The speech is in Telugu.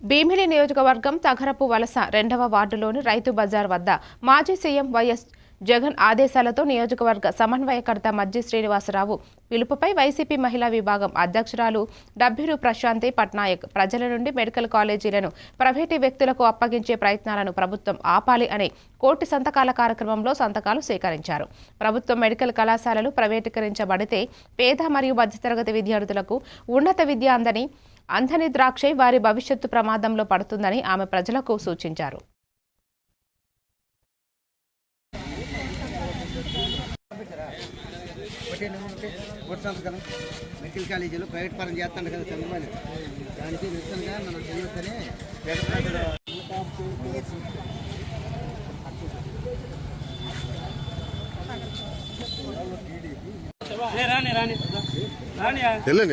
భీమిలి నియోజకవర్గం తగరపు వలస రెండవ వార్డులోని రైతు బజార్ వద్ద మాజీ సీఎం వైఎస్ జగన్ ఆదేశాలతో నియోజకవర్గ సమన్వయకర్త మజ్జి శ్రీనివాసరావు పిలుపుపై వైసీపీ మహిళా విభాగం అధ్యక్షురాలు డబ్బిరు ప్రశాంతి పట్నాయక్ ప్రజల నుండి మెడికల్ కాలేజీలను ప్రైవేటు వ్యక్తులకు అప్పగించే ప్రయత్నాలను ప్రభుత్వం ఆపాలి అనే కోటి సంతకాల కార్యక్రమంలో సంతకాలు సేకరించారు. ప్రభుత్వం మెడికల్ కళాశాలలు ప్రైవేటీకరించబడితే పేద మరియు మధ్యతరగతి విద్యార్థులకు ఉన్నత విద్య అందని అంధని ద్రాక్షై వారి భవిష్యత్తు ప్రమాదంలో పడుతుందని ఆమె ప్రజలకు సూచించారు. ఒకటే ఒకటే ఒకటి సంతకం మెడికల్ కాలేజీలో ప్రైవేట్ పరం చేస్తాడు కదా చంద్రబాబు. దానికి నిరసనగా మనం చేయొచ్చని పేద రాని రాని. రాని